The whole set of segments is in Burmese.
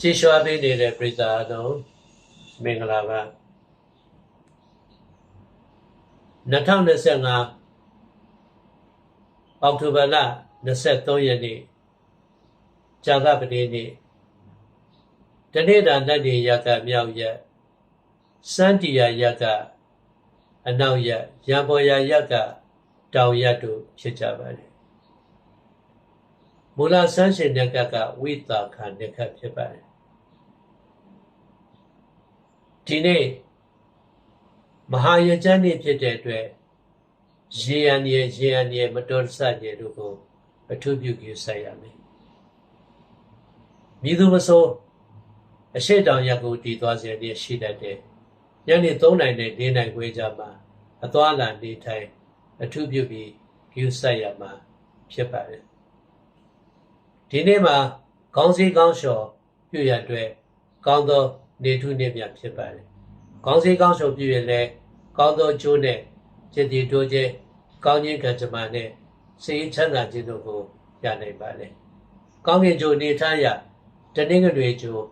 ကြည်ရွှာပေးနေတဲ့ပရိသတ်အလုံးမင်္ဂလာပါ2025အောက်တိုဘာလ23ရက်နေ့ဇာကပတိနေ့တနေ့တာနတ်တွေရကမြောက်ရက်စန္တီယာရကအနောက်ရက်ရံပေါ်ယာရကတောင်ရက်တို့ဖြစ်ကြပါတယ်မူလဆန်းရှင်တဲ့ကကဝိတာခာနေခတ်ဖြစ်ပါတယ် ဒီနေ့မဟာယကျမ်းနေ့ဖြစ်တဲ့အတွက်ရေရန်ရရေရန်ရမတော်ဆရေတို့ကိုအထူးပြုကြဆိုင်ရမယ်မိသူမဆိုးအရှိတောင်ရက်ကိုတည်သွားစေတဲ့ရှိတတ်တဲ့ညနေ3နိုင်နဲ့4နိုင်ခွဲကြမှာအသွားလာနေထိုင်အထူးပြုပြီးကြဆိုင်ရမှာဖြစ်ပါတယ်ဒီနေ့မှာခေါင်းစည်းကောင်းလျှော်ပြုရအတွက်ကောင်းသော နေထုနေမြဖြစ်ပါတယ်။ခေါင်းစည်းကောင်းလျှော်ပြုရင်လည်းကောင်းသောကျိုးနဲ့จิตတည်တိုးခြင်းကောင်းခြင်းကံကြမ္မာနဲ့စိတ်ချမ်းသာခြင်းတို့ကိုရနိုင်ပါလေ။ကောင်းကင်ကျိုးနေထားရတနင်္ဂနွေကျိုး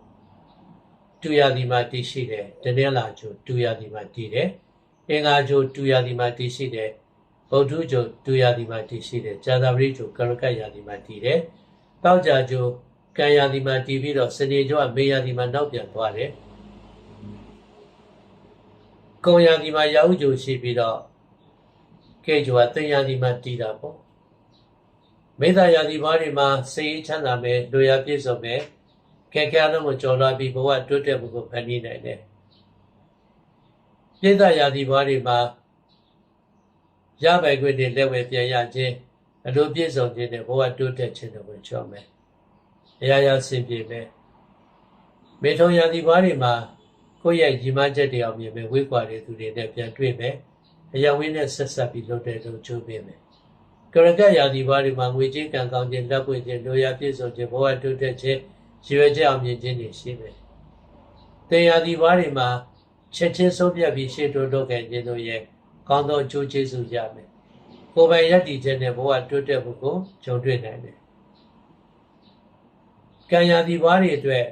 တူရသည်မှာတည်ရှိတယ်။တနင်္လာကျိုးတူရသည်မှာတည်တယ်။အင်္ဂါကျိုးတူရသည်မှာတည်ရှိတယ်။ဗုဒ္ဓကျိုးတူရသည်မှာတည်ရှိတယ်။ဇာတာပရိကျိုးကရကတ်ရသည်မှာတည်တယ်။တောက်ကြကျိုးကံရာဒီမှာတည်ပြီးတော့စနေကျော်ကမေရာဒီမှာနောက်ပြန်သွားတယ်။ ကုံရာဒီမှာရာဟုကျိုးရှိပြီးတော့ကဲကျော်ကတင်ရာဒီမှာတည်တာပေါ့။မေတ္တာရာဒီဘာတွေမှာစိတ်ချမ်းသာမယ်လူရပြည့်စုံမယ်ကဲကဲလုံးကိုကြော်လာပြီးဘဝတိုးတက်မှုကိုဖန်တီးနိုင်တယ်။ပြိတ္တာရာဒီဘာတွေမှာရပိုင်ခွင့်တွေလက်ဝဲပြန်ရခြင်းအလိုပြည့်စုံခြင်းနဲ့ဘဝတိုးတက်ခြင်းတို့ကိုချော်မယ်။အရာရာဆင်ပြေပဲမေထုံရာသီပွားတွေမှာ ကိုယ့်ရဲ့ညီမချက်တွေအောင်မြင်မယ်ဝိကွာတွေသူတွေနဲ့ပြန်တွေ့မယ်အရာဝင်းနဲ့ဆက်ဆက်ပြီးလုပ်တဲ့လုပ်ချိုးပေးမယ်ကရကရာသီပွားတွေမှာငွေချင်းကံကောင်းခြင်းလက်ပွင့်ခြင်းလိုရာပြည့်စုံခြင်းဘဝတိုးတက်ခြင်းရည်ရွယ်ချက်အောင်မြင်ခြင်းတွေရှိမယ်တင်ရာသီပွားတွေမှာချက်ချင်းဆုံးဖြတ်ပြီးရှေ့တိုးလုပ်ခဲ့ခြင်းတို့ရဲ့ကောင်းသောအကျိုးကျေးဇူးရမယ်ကိုယ်ပိုင်ရည်တည်ခြင်းနဲ့ဘဝတိုးတက်မှုကိုကြုံတွေ့နိုင်တယ်ကံရာဒီဘွားတွေအတွက်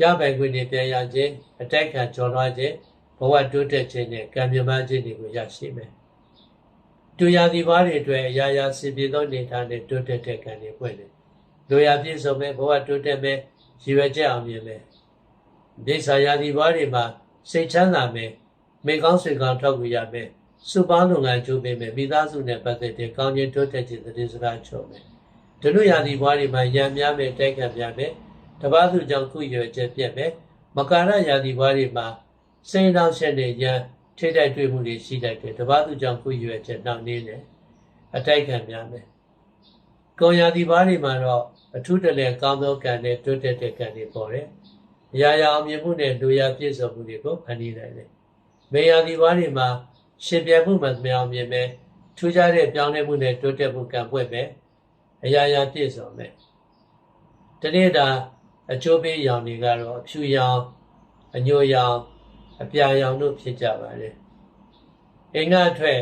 ရပိုင်ခွင့်တွေပြန်ရခြင်းအတိုက်ခံကျော်လွှားခြင်းဘဝတိုးတက်ခြင်းနဲ့ကံမြမခြင်းတွေကိုရရှိမယ်။တူရာဒီဘွားတွေအတွက်အရာရာစီပြေသောနေထားနဲ့တိုးတက်တဲ့ကံတွေပွင့်တယ်။လူရာပြည့်စုံမဲ့ဘဝတိုးတက်မဲ့ရည်ရွယ်ချက်အောင်မြင်မယ်။ဒိဋ္ဌာရာဒီဘွားတွေမှာစိတ်ချမ်းသာမယ်။မိကောင်းဆွေကောင်းထောက်ကူရမယ်။စုပေါင်းလုပ်ငန်းကျိုးပေးမယ်။မိသားစုနဲ့ပတ်သက်တဲ့ကောင်းကျိုးတိုးတက်ခြင်းသတင်းစကားချုပ်မယ်။ဒနုရာသီဘွားတွေမှာရံများမယ်တိုက်ခံများမယ် တပားစုကြောင့်ခုရွယ်ချက်ပြက်မယ်မကာရရာသီဘွားတွေမှာစိန်တောင်ရှက်တဲ့ရံထိတိုက်တွေ့မှုတွေရှိတတ်တယ်တပားစုကြောင့်ခုရွယ်ချက်နောက်နေတယ်အတိုက်ခံများမယ်ကုံရာသီဘွားတွေမှာတော့အထူးတလဲကောင်းသောကံနဲ့တွတ်တက်တဲ့ကံတွေပေါ်တယ်အရာရာအောင်မြင်မှုနဲ့လူရပြည့်စုံမှုတွေကိုဖန်တီးနိုင်တယ်မေယာသီဘွားတွေမှာရှင်ပြမှုမှမအောင်မြင်မယ်ထူးခြားတဲ့ပြောင်းလဲမှုနဲ့တိုးတက်မှုကံပွက်မယ်အရာရာပြည့်စုံမယ်တနေ့တာ အကျိုးပေးရောင်တွေကတော့အဖြူရောင်အညိုရောင်အပြာရောင်တို့ဖြစ်ကြပါတယ်အင်္ဂါထွက်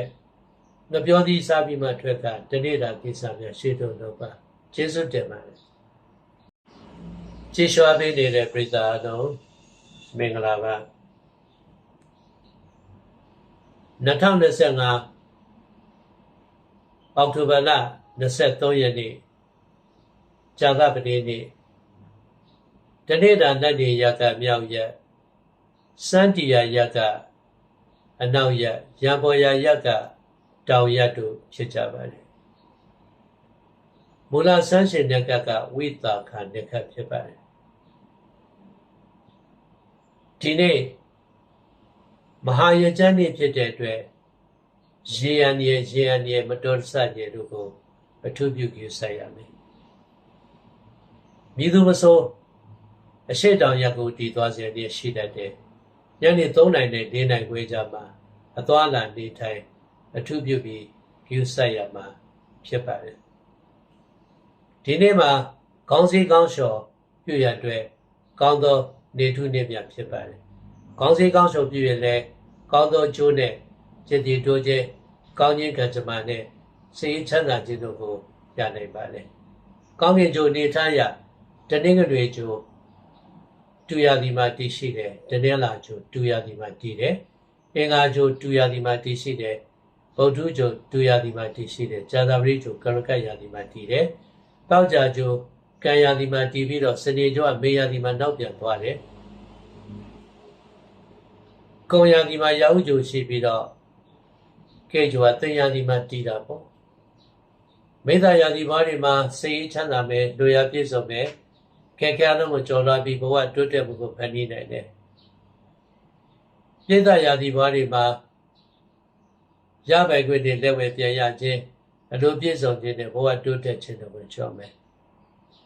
ငပြောသီးစားပြီးမှထွက်ကတနေ့တာကိစ္စများရှေ့တော်တော့ပါကျေးဇူးတင်ပါတယ်ကျေးဇူးအပေးနေတဲ့ပရိသတ်အလုံးမင်္ဂလာပါ2025အောက်တိုဘာလ23ရက်နေ့ဇာကပတိနေ့ တနေ့တာနတ်တွေရကမြောက်ရက်စန္တီယာရကအနောက်ရက်ရံပေါ်ယာရကတောင်ရက်တို့ဖြစ်ကြပါတယ်မူလဆန်းရှင်တဲ့ကကဝိတာခာနေခတ်ဖြစ်ပါတယ်ဒီနေ့မဟာယကျမ်းနေ့ဖြစ်တဲ့အတွက်ရေရန်ရရေရန်ရမတော်ဆရေတို့ကိုအထူးပြုကြဆိုင်ရမယ်မိသူမဆိုး အရှိတောင်ရက်ကိုတည်သွားစေတဲ့ရှိတတ်တယ်ညနေ3နိုင်နဲ့4နိုင်ခွဲကြမှာအသွားလာနေထိုင်အထူးပြုပြီးကြဆိုင်ရမှာဖြစ်ပါတယ်ဒီနေ့မှာခေါင်းစည်းကောင်းလျှော်ပြုရအတွက်ကောင်းသောနေထုနေမြဖြစ်ပါတယ်ခေါင်းစည်းကောင်းလျှော်ပြုရင်လည်းကောင်းသောကျိုးနဲ့จิตတည်တိုးခြင်းကောင်းခြင်းကံကြမ္မာနဲ့စိတ်ချမ်းသာခြင်းတို့ကိုရနိုင်ပါလေ။ကောင်းကင်ကျိုးနေထားရတနင်္ဂနွေကျိုး တူရသည်မှာတည်ရှိတယ်တနင်္လာကျိုတူရသည်မှာတည်တယ်အင်္ဂါကျိုတူရသည်မှာတည်ရှိတယ်ဗုဒ္ဓကျိုတူရသည်မှာတည်ရှိတယ်ဇာတာပတိကျိုကရကတ်ရသည်မှာတည်တယ်တောက်ကြကျိုကံရသည်မှာတည်ပြီးတော့စနေကျိုကမေရသည်မှာနောက်ပြန်သွားတယ်ကုံရသည်မှာရာဟုကျိုရှိပြီးတော့ကဲကျိုကသင်ရသည်မှာတည်တာပေါ့မေတ္တာရာသည်ဘာတွေမှာစိတ်အေးချမ်းသာမယ်လူရပြည့်စုံမယ် ခက်ခဲလုံးကိုကြော်လွှားပြီးဘဝတိုးတက်မှုကိုဖန်တီးနိုင်တယ်ပြည့်တရာသည်ဘာတွေမှာရပိုင်ခွင့်တွေလက်ဝဲပြန်ရခြင်းအလိုပြည့်စုံခြင်းနဲ့ဘဝတိုးတက်ခြင်းတို့ကိုချော့မယ်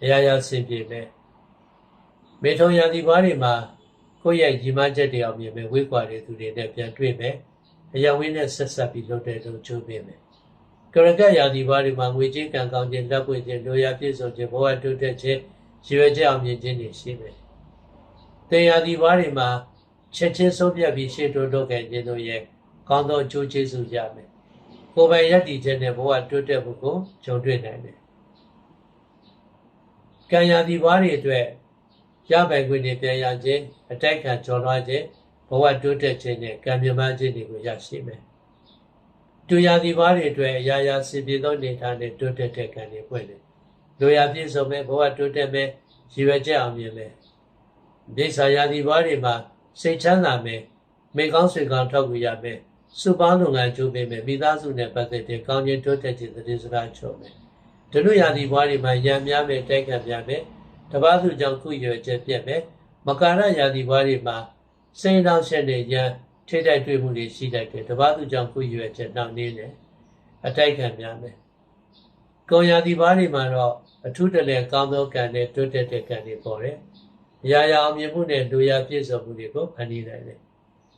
အရာရာဆင်ပြေမယ်မေထုံရာသည်ဘာတွေမှာကိုယ့်ရဲ့ညီမချက်တွေအောင်မြင်မယ်ဝိကွာတွေသူတွေနဲ့ပြန်တွေ့မယ်အရာဝင်းနဲ့ဆက်ဆက်ပြီးလုပ်တဲ့လုံချိုးပေးမယ်ကရကတ်ရာသီဘာတွေမှာငွေကြေးကံကောင်းခြင်းလက်ပွင့်ခြင်းလိုရာပြည့်စုံခြင်းဘဝတိုးတက်ခြင်း ရည်ရွယ်ချက်အောင်မြင်ခြင်းတွေရှိမယ်။တေရာသီဘာတွေမှာချက်ချင်းဆုံးဖြတ်ပြီးရှေ့တိုးလုပ်ခဲ့ခြင်းတို့ရဲ့ကောင်းသောအကျိုးကျေးဇူးရမယ်။ကိုယ်ပိုင်ရည်တည်ခြင်းနဲ့ဘဝတိုးတက်မှုကိုကြုံတွေ့နိုင်တယ်။ကံရာသီဘာတွေအတွက်ရပိုင်ခွင့်တွေပြန်ရခြင်းအတိုက်ခံကြော်လွှားခြင်းဘဝတိုးတက်ခြင်းနဲ့ကံမြမခြင်းတွေကိုရရှိမယ်။တူရာသီဘာတွေအတွက်အရာရာစီပြေသောနေထားနဲ့တိုးတက်တဲ့ကံတွေပွင့်တယ်။ လိုရာပြည့်စုံမဲ့ဘဝတိုးတက်မဲ့ရည်ရွယ်ချက်အောင်မြင်မဲ့ဒိဋ္ဌာရာသီဘာတွေမှာစိတ်ချမ်းသာမဲ့မိကောင်းဆွေကောင်းထောက်ကူရမဲ့စုပေါင်းလုပ်ငန်းကျိုးပေးမဲ့မိသားစုနဲ့ပတ်သက်တဲ့ကောင်းခြင်းတိုးတက်ခြင်းသတင်းစကားချုပ်မဲ့ဒုတိယရာသီဘာတွေမှာရံများမဲ့တိုက်ခတ်များမဲ့တပားစုကြောင့်ခုရွယ်ချက်ပြက်မဲ့မကာရရာသီဘာတွေမှာစိတ်နောက်ဆက်တဲ့ရန်ထိတိုက်တွေ့မှုတွေရှိတတ်တယ်တပားသူကြောင့်ခုရွယ်ချက်နောက်နေတယ်အတိုက်ခံများမယ်ကုံရာသီဘာတွေမှာတော့ အထူးတလဲကောင်းသောကံနဲ့တွတ်တက်တဲ့ကံတွေပေါ်တယ်အရာရာအောင်မြင်မှုနဲ့လူရာပြည့်စုံမှုတွေကိုဖန်တီးနိုင်တယ်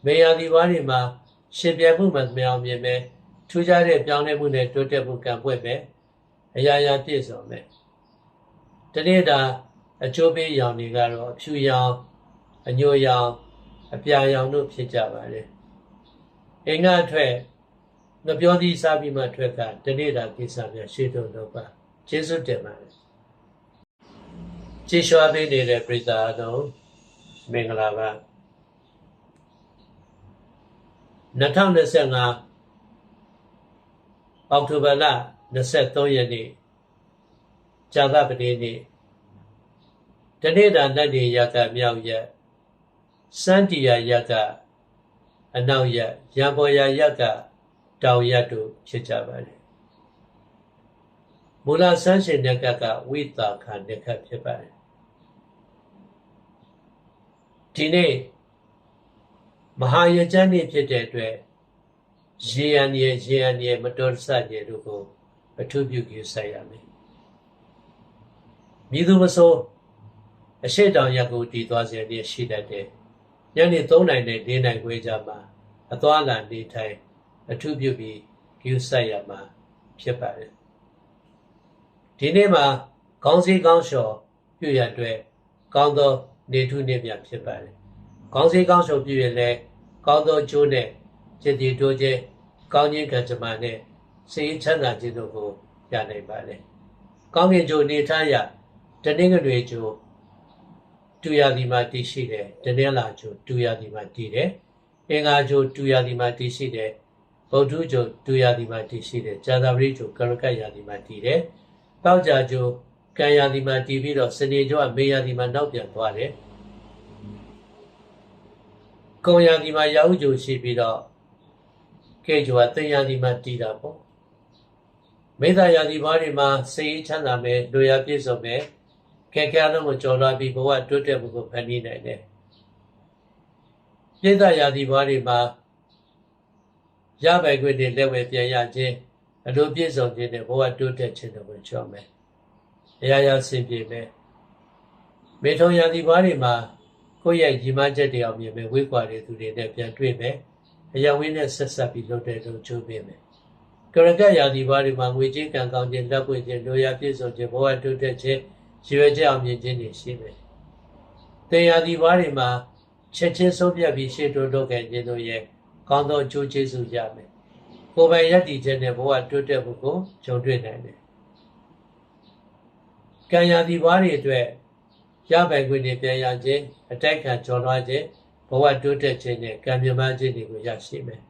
မေယာသီဘာတွေမှာရှင်ပြမှုမှမအောင်မြင်မဲ့ထူးခြားတဲ့ပြောင်းလဲမှုနဲ့တွတ်တက်မှုကံပွင့်မယ်အရာရာပြည့်စုံမယ်တနေ့တာအကျိုးပေးရောင်တွေကတော့အဖြူရောင်အညိုရောင်အပြာရောင်တို့ဖြစ်ကြပါတယ်အင်္ဂါထွက်ငပြောသည်စားပြီးမှထွက်ကတနေ့တာကိစ္စများရှေ့တို့တော့ပါ ကျေးဇူးတင်ပါတယ်ကြည်လျှွာပေးနေတဲ့ပြည်သားအလုံးမင်္ဂလာပါ2025အောက်တိုဘာလ23ရက်နေ့ဇာသပတိနေ့တနေ့တာလက်တွေရကမြောက်ရက်စန္တီယာရက်ကအနောက်ရက်ရံပေါ်ယာရက်ကတောင်ရက်တို့ဖြစ်ကြပါတယ် မူလဆန်းရှင်နက်ကကဝိတာခနက်ကဖြစ်ပါတယ်ဒီနေ့မဟာယကျမ်းနေ့ဖြစ်တဲ့အတွက်ရေရန်ရဲ့ရေရန်ရဲ့မတော်ဆရဲ့တို့ကိုအထူးပြုကြဆိုင်ရမယ်မိသူမဆိုးအရှိတောင်ရက်ကိုတည်သွားစေတဲ့ရှိတတ်တယ်ညနေ3နိုင်နဲ့4နိုင်ခွဲကြမှာအသွားလာနေထိုင်အထုပြုပြီးဂရုစိုက်ရမှာဖြစ်ပါတယ် ဒီနေ့မှာခေါင်းစည်းကောင်းလျှော်ပြုရတဲ့ကောင်းသောနေထုနေမြဖြစ်ပါတယ်ခေါင်းစည်းကောင်းလျှော်ပြုရလဲကောင်းသောကျိုးနဲ့จิตတည်တိုးခြင်းကောင်းခြင်းကံကြမ္မာနဲ့စိတ်ချမ်းသာခြင်းတို့ကိုရနိုင်ပါတယ်ကောင်းကင်ကျိုးနေထားရတနင်္ဂနွေကျိုးတူရသည်မှာတည်ရှိတယ်တနင်္လာကျိုးတူရသည်မှာတည်တယ်အင်္ဂါကျိုးတူရသည်မှာတည်ရှိတယ်ဗုဒ္ဓကျိုးတူရသည်မှာတည်ရှိတယ်ဇာတာပတိကျိုးကရကတ်ရသည်မှာတည်တယ် တောက်ကြကျိုးကံရသည်မှာတည်ပြီးတော့စနေကျိုးကမေရသည်မှာနောက်ပြန်သွားတယ်ကုံရသည်မှာရာဟုကျိုးရှိပြီးတော့ကဲကျိုးကသင်ရသည်မှာတည်တာပေါ့မေတ္တာရာသည်ဘာတွေမှာစိတ်ချမ်းသာမယ်လူရပြည့်စုံမယ်ခက်ခဲလုံးကိုကြော်လွှားပြီးဘဝတိုးတက်မှုကိုဖန်တီးနိုင်တယ်ပြိဿရာသီဘွားတွေမှာရပိုင်ခွင့်တွေလက်ဝဲပြန်ရခြင်း အလိုပြည့်စုံခြင်းနဲ့ဘဝတိုးတက်ခြင်းတို့ကိုချော့မယ်။အရာရာဆင်ပြေမယ်။မေထုံရာသီဘွားတွေမှာကိုယ့်ရဲ့ညီမချက်တွေအောင်မြင်မယ်ဝိကွာတွေသူတွေနဲ့ပြန်တွေ့မယ်။အရာဝင်းနဲ့ဆက်ဆက်ပြီးလုပ်တဲ့လုံချိုးပေးမယ်။ကရကတ်ရာသီဘွားတွေမှာငွေကြေးကံကောင်းခြင်းလက်ပွင့်ခြင်းလိုရာပြည့်စုံခြင်းဘဝတိုးတက်ခြင်းရည်ရွယ်ချက်အောင်မြင်ခြင်းတွေရှိမယ်။တေရာသီဘွားတွေမှာချက်ချင်းဆုံးဖြတ်ပြီးရှေ့တိုးလုပ်ခဲ့ခြင်းတို့ရဲ့ကောင်းသောအကျိုးကျေးဇူးရမယ်။ ကိုယ်ပိုင်ရည်တည်ခြင်းနဲ့ဘဝတိုးတက်မှုကိုကြုံတွေ့နိုင်တယ်။ကံရာသီဘွားတွေအတွက်ရရပိုင်ခွင့်တွေပြန်ရခြင်းအတိုက်ခံကျော်လွှားခြင်းဘဝတိုးတက်ခြင်းနဲ့ကံမြမခြင်းတွေကိုရရှိမယ်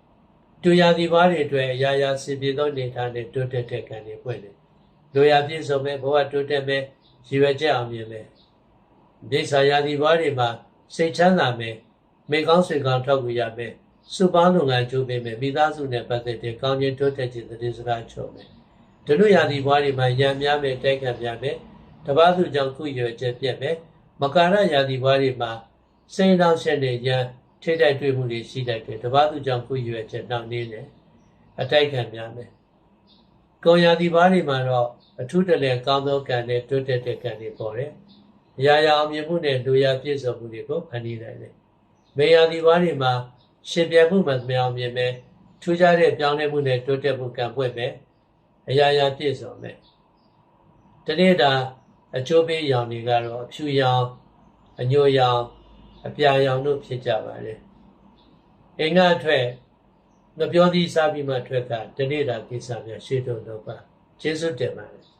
။တူရာသီပွားတွေအတွက်အရာရာစင်ပြေသောနေထားနဲ့တိုးတက်တဲ့ကံတွေပွင့်တယ်။လိုရာပြည့်စုံမဲ့ဘဝတိုးတက်မဲ့ရည်ရွယ်ချက်အောင်မြင်မယ်။ဒိဋ္ဌာရာသီပွားတွေမှာစိတ်ချမ်းသာမယ်။မိကောင်းဆွေကောင်းထောက်ကူရမယ်။ စုပေါင်းလုပ်ငန်းကြိုးပေးမယ်။မိသားစုနဲ့ပတ်သက်တဲ့ကောင်းခြင်းတိုးတက်ခြင်းသတင်းစကားချုပ်မယ်။ဒုနုရာသီပွားတွေမှာရံများမယ်တိုက်ခတ်များမယ်။တပားသူကြောင့်ကုရွယ်ချက်ပြက်မယ်။မကာရရာသီပွားတွေမှာစိတ်နောက်ဆက်နေရန်ထိတိုက်တွေ့မှုတွေရှိတတ်တယ်။တပားသူကြောင့်ကုရွယ်ချက်နောက်နေတယ်။အတိုက်ခံများမယ်။ကုံရာသီပွားတွေမှာတော့အထူးတလဲကောင်းသောကံနဲ့တိုးတက်တဲ့ကံတွေပေါ်တယ်။အရာရာအောင်မြင်မှုနဲ့လူရာပြည့်စုံမှုတွေကိုဖန်တီးနိုင်တယ်။မေယာသီပွားတွေမှာ ရှင်ပြမှုမှမအောင်မြင်ပဲထူးခြားတဲ့ပြောင်းလဲမှုနဲ့တိုးတက်မှုကံပွင့်မယ်။အရာရာပြည့်စုံမယ်။ဒီနေ့ဒါအကျိုးပေးရောင်တွေကတော့အဖြူရောင်အညိုရောင်အပြာရောင်တို့ဖြစ်ကြပါတယ်။အင်္ဂါအထွက်ငပြောသီးစားပြီးမှထွက်ကဒီနေ့ဒါကိစ္စများရှေ့တို့တော့ပါကျေးဇူးတင်ပါတယ်